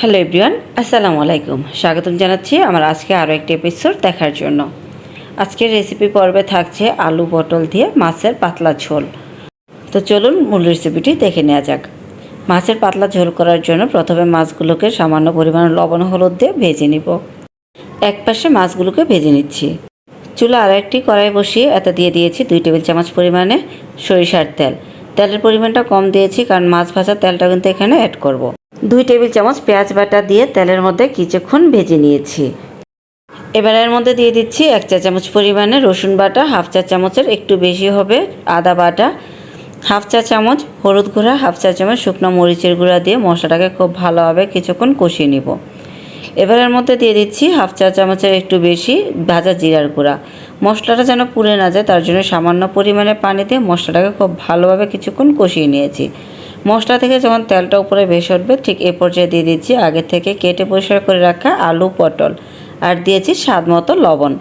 Hello everyone, আসসালামু আলাইকুম। স্বাগতম জানাচ্ছি আমার আজকে আরও একটি এপিসোড দেখার জন্য। আজকের রেসিপি পর্বে থাকছে আলু পটল দিয়ে মাছের পাতলা ঝোল। তো চলুন মূল রেসিপিটি দেখে নেওয়া যাক। মাছের পাতলা ঝোল করার জন্য প্রথমে মাছগুলোকে সামান্য পরিমাণ লবণ হলুদ দিয়ে ভেজে নিব। এক পাশে মাছগুলোকে ভেজে নিচ্ছি। চুলা আর একটি কড়াই বসিয়ে এতে দিয়ে দিয়েছি দুই টেবিল চামচ পরিমাণে সরিষার তেল। তেলের পরিমাণটা কম দিয়েছি কারণ মাছ ভাজার তেলটা কিন্তু এখানে অ্যাড করব। দুই টেবিল চামচ পেঁয়াজ বাটা দিয়ে তেলের মধ্যে কিছুক্ষণ ভেজে নিয়েছি। এবার এর মধ্যে দিয়ে দিচ্ছি এক চা চামচ পরিমাণে রসুন বাটা, হাফ চা চামচের একটু বেশি হবে আদা বাটা, হাফ চা চামচ হলুদ গুঁড়া, হাফ চা চামচ শুকনো মরিচের গুঁড়া দিয়ে মশলাটাকে খুব ভালোভাবে কিছুক্ষণ কষিয়ে নিব। এবার এর মধ্যে দিয়ে দিচ্ছি হাফ চা চামচের একটু বেশি ভাজা জিরার গুঁড়া। মশলাটা যেন পুড়ে না যায়, তার জন্য সামান্য পরিমাণে পানি দিয়ে মশলাটাকে খুব ভালোভাবে কিছুক্ষণ কষিয়ে নিয়েছি। মশলা থেকে যখন তেলটা উপরে ভেসে উঠবে, ঠিক এ পর্যায়ে দিয়ে দিচ্ছি আগে থেকে কেটে পরিষ্কার করে রাখা আলু পটল আর দিয়েছি স্বাদ মতো লবণ।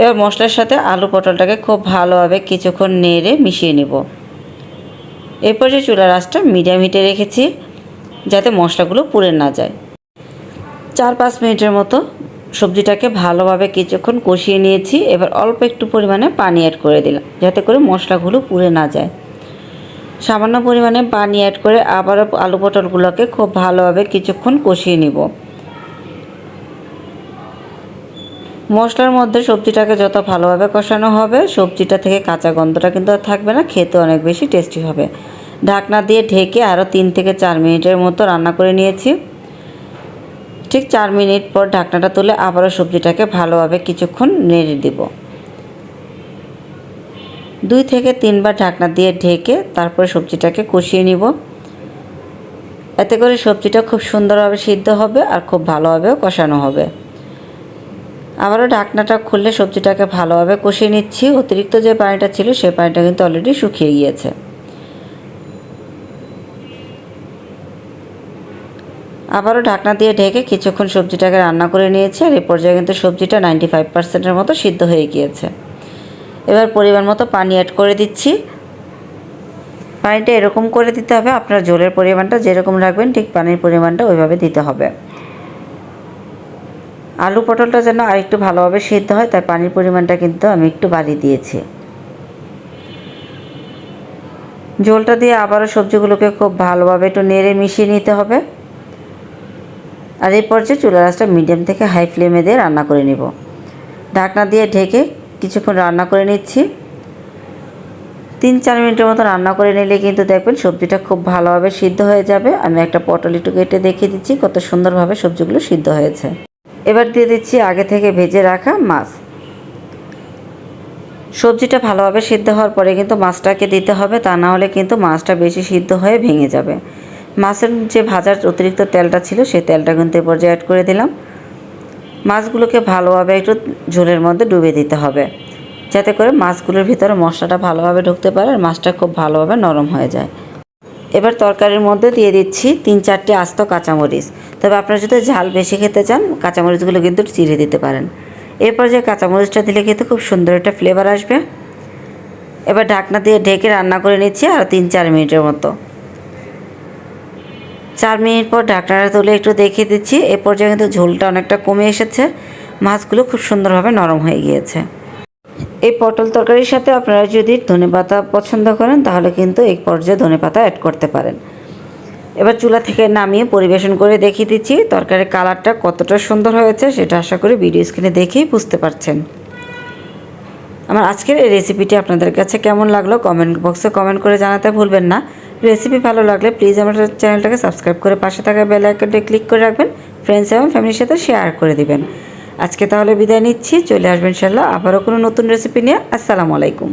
এবার মশলার সাথে আলু পটলটাকে খুব ভালোভাবে কিছুক্ষণ নেড়ে মিশিয়ে নেব। এরপর যে চুলার আঁচটা মিডিয়াম হিটে রেখেছি, যাতে মশলাগুলো পুড়ে না যায়। চার পাঁচ মিনিটের মতো সবজিটাকে ভালোভাবে কিছুক্ষণ কষিয়ে নিয়েছি। এবার অল্প একটু পরিমাণে পানি অ্যাড করে দিলাম, যাতে করে মশলাগুলো পুড়ে না যায়। সামান্য পরিমাণে পানি অ্যাড করে আবারও আলু পটলগুলোকে খুব ভালোভাবে কিছুক্ষণ কষিয়ে নিব। মশলার মধ্যে সবজিটাকে যত ভালোভাবে কষানো হবে, সবজিটা থেকে কাঁচা গন্ধটা কিন্তু আর থাকবে না, খেতে অনেক বেশি টেস্টি হবে। ঢাকনা দিয়ে ঢেকে আরও তিন থেকে চার মিনিটের মতো রান্না করে নিয়েছি। ঠিক চার মিনিট পর ঢাকনাটা তুলে আবারও সবজিটাকে ভালোভাবে কিছুক্ষণ নেড়ে দেব। দুই থেকে তিনবার ঢাকনা দিয়ে ঢেকে তারপরে সবজিটাকে কষিয়ে নিব। এতে করে সবজিটা খুব সুন্দরভাবে সিদ্ধ হবে আর খুব ভালোভাবেও কষানো হবে। আবারও ঢাকনাটা খুললে সবজিটাকে ভালোভাবে কষিয়ে নিচ্ছি। অতিরিক্ত যে পানিটা ছিল সেই পানিটা কিন্তু অলরেডি শুকিয়ে গিয়েছে। আবারও ঢাকনা দিয়ে ঢেকে কিছুক্ষণ সবজিটাকে রান্না করে নিয়েছি আর এই পর্যায়ে কিন্তু সবজিটা নাইনটি ফাইভ পার্সেন্টের মতো সিদ্ধ হয়ে গিয়েছে। এবার পরিমাণ মতো পানি অ্যাড করে দিচ্ছি। পানিটা এরকম করে দিতে হবে, আপনার জলের পরিমাণটা যেরকম রাখবেন, ঠিক পানির পরিমাণটা ওইভাবে দিতে হবে। আলু পটলটা যেন আরেকটু ভালোভাবে সিদ্ধ হয়, তার পানির পরিমাণটা কিন্তু আমি একটু বাড়িয়ে দিয়েছি। জলটা দিয়ে আবারও সবজিগুলোকে খুব ভালোভাবে একটু নেড়ে মিশিয়ে নিতে হবে। আর এই পর্যায়ে চুলা রাসটা মিডিয়াম থেকে হাই ফ্লেমে দিয়ে রান্না করে নিব। ঢাকনা দিয়ে ঢেকে কিছুক্ষণ রান্না করে নিচ্ছি। তিন চার মিনিটের মতো রান্না করে নিলে কিন্তু দেখবেন সবজিটা খুব ভালোভাবে সিদ্ধ হয়ে যাবে। আমি একটা পটল একটু কেটে দেখিয়ে দিচ্ছি কত সুন্দরভাবে সবজিগুলো সিদ্ধ হয়েছে। এবার দিয়ে দিচ্ছি আগে থেকে ভেজে রাখা মাছ। সবজিটা ভালোভাবে সিদ্ধ হওয়ার পরে কিন্তু মাছটাকে দিতে হবে, তা না হলে কিন্তু মাছটা বেশি সিদ্ধ হয়ে ভেঙে যাবে। মাছের যে ভাজার অতিরিক্ত তেলটা ছিল, সেই তেলটা কিন্তু এ পর্যায়ে অ্যাড করে দিলাম। মাছগুলোকে ভালোভাবে একটু ঝোলের মধ্যে ডুবে দিতে হবে। যাতে করে মাছগুলোর ভিতরে মশলাটা ভালোভাবে ঢুকতে পারে আর মাছটা খুব ভালোভাবে নরম হয়ে যায়। এবার তরকারির মধ্যে দিয়ে দিচ্ছি তিন চারটে আস্ত কাঁচামরিচ। তবে আপনারা যদি ঝাল বেশি খেতে চান, কাঁচামরিচগুলো কিন্তু চিড়ে দিতে পারেন। এরপর যে কাঁচামরিচটা দিলে কিন্তু খুব সুন্দর একটা ফ্লেভার আসবে। এবার ঢাকনা দিয়ে ঢেকে রান্না করে নিচ্ছি আর তিন চার মিনিটের মতো। চার মিনিট পর ঢাকনাটা তুলে একটু দেখিয়ে দিচ্ছি। এ পর্যায়ে কিন্তু ঝোলটা অনেকটা কমে এসেছে। মাছগুলো খুব সুন্দরভাবে নরম হয়ে গিয়েছে। এই পটল তরকারির সাথে আপনারা যদি ধনে পাতা পছন্দ করেন, তাহলে কিন্তু এই পর্যায়ে ধনে পাতা অ্যাড করতে পারেন। এবার চুলা থেকে নামিয়ে পরিবেশন করে দেখিয়ে দিচ্ছি তরকারির কালারটা কতটা সুন্দর হয়েছে, সেটা আশা করি ভিডিও স্ক্রিনে দেখেই বুঝতে পারছেন। আমার আজকের এই রেসিপিটি আপনাদের কাছে কেমন লাগল কমেন্ট বক্সে কমেন্ট করে জানাতে ভুলবেন না। রেসিপি ভালো লাগলে প্লিজ আমার চ্যানেলটাকে সাবস্ক্রাইব করে পাশে থাকা বেল আইকনটি ক্লিক করে রাখবেন ফ্রেন্ডস এবং ফ্যামিলির সাথে শেয়ার করে দিবেন। আজকে তাহলে বিদায় নিচ্ছি, চলে আসবেন ইনশাল্লাহ আবারও কোনো নতুন রেসিপি নিয়ে, আসসালামু আলাইকুম।